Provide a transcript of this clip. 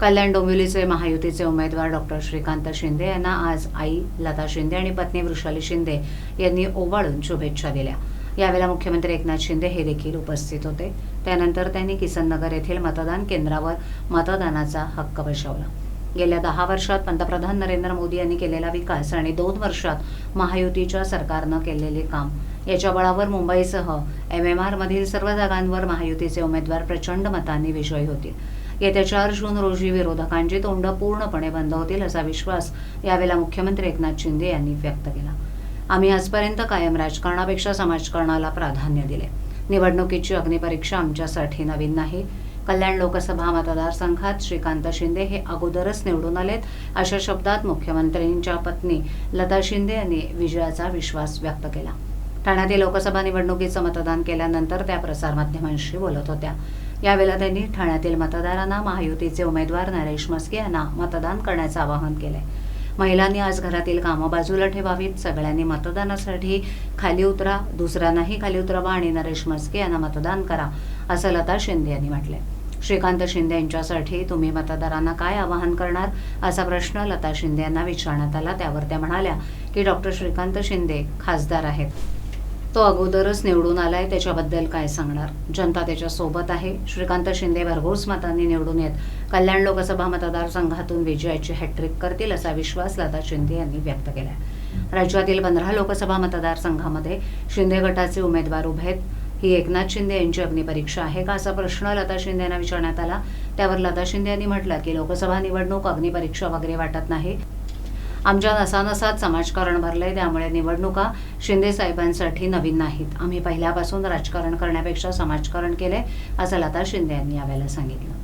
कल्याण डोंबिवलीचे महायुतीचे उमेदवार डॉक्टर श्रीकांत शिंदे यांना आज आई लता शिंदे आणि पत्नी वृषाली शिंदे यांनी ओवाळून शुभेच्छा दिल्या. यावेळेला मुख्यमंत्री एकनाथ शिंदे हे देखील उपस्थित होते. त्यानंतर त्यांनी किसननगर येथील मतदान केंद्रावर मतदानाचा हक्क बजावला. गेल्या दहा वर्षात पंतप्रधान नरेंद्र मोदी यांनी केलेला विकास आणि दोन वर्षात महायुतीच्या सरकारनं केलेले काम याच्या बळावर मुंबईसह एम एम आरमधील सर्व जागांवर महायुतीचे उमेदवार प्रचंड मतांनी विजयी होतील. येत्या चार जून रोजी विरोधकांची तोंड पूर्णपणे बंद होतील असा विश्वास यावेळेला मुख्यमंत्री एकनाथ शिंदे यांनी व्यक्त केला. आम्ही आजपर्यंत कायम राजकारणापेक्षा समाजकारणाला प्राधान्य दिले. निवडणुकीची अग्निपरीक्षा आमच्यासाठी नवीन नाही. कल्याण लोकसभा मतदारसंघात श्रीकांत शिंदे हे अगोदरच निवडून आलेत अशा शब्दात मुख्यमंत्र्यांच्या पत्नी लता शिंदे यांनी विजयाचा विश्वास व्यक्त केला. ठाण्यातील लोकसभा निवडणुकीचं मतदान केल्यानंतर त्या प्रसारमाध्यमांशी बोलत होत्या. यावेळेला त्यांनी ठाण्यातील मतदारांना महायुतीचे उमेदवार नरेश मस्के यांना मतदान करण्याचं आवाहन केलंय. महिलांनी आज घरातील कामं बाजूला ठेवावीत. सगळ्यांनी मतदानासाठी खाली उतरा. दुसऱ्यांनाही खाली उतरावा आणि नरेश मस्के यांना मतदान करा असं लता शिंदे यांनी म्हटलंय. श्रीकांत शिंदे यांच्यासाठी तुम्ही मतदारांना काय आवाहन करणार? असा प्रश्न लता शिंदे यांना विचारण्यात आला. त्यावर त्या म्हणाल्या की डॉक्टर श्रीकांत शिंदे खासदार आहेत. तो अगोदरच निवडून आलाय. त्याच्याबद्दल काय सांगणार? जनता त्याच्या सोबत आहे. श्रीकांत शिंदे भरघोस मतांनी निवडून येत. कल्याण लोकसभा मतदारसंघातून विजयाची हॅट्रिक करतील असा विश्वास लता शिंदे यांनी व्यक्त केला राज्यातील पंधरा लोकसभा मतदारसंघामध्ये शिंदे गटाचे उमेदवार उभे आहेत. ही एकनाथ शिंदे यांची अग्निपरीक्षा आहे का असा प्रश्न लता शिंदे यांना विचारण्यात आला. त्यावर लता शिंदे यांनी म्हटलं की लोकसभा निवडणूक अग्निपरीक्षा वगैरे वाटत नाही. आमच्या नसानसात समाजकारण भरलंय त्यामुळे निवडणुका शिंदे साहेबांसाठी नवीन नाहीत. आम्ही पहिल्यापासून राजकारण करण्यापेक्षा समाजकारण केलंय असं लता शिंदे यांनी यावेळेला सांगितलं.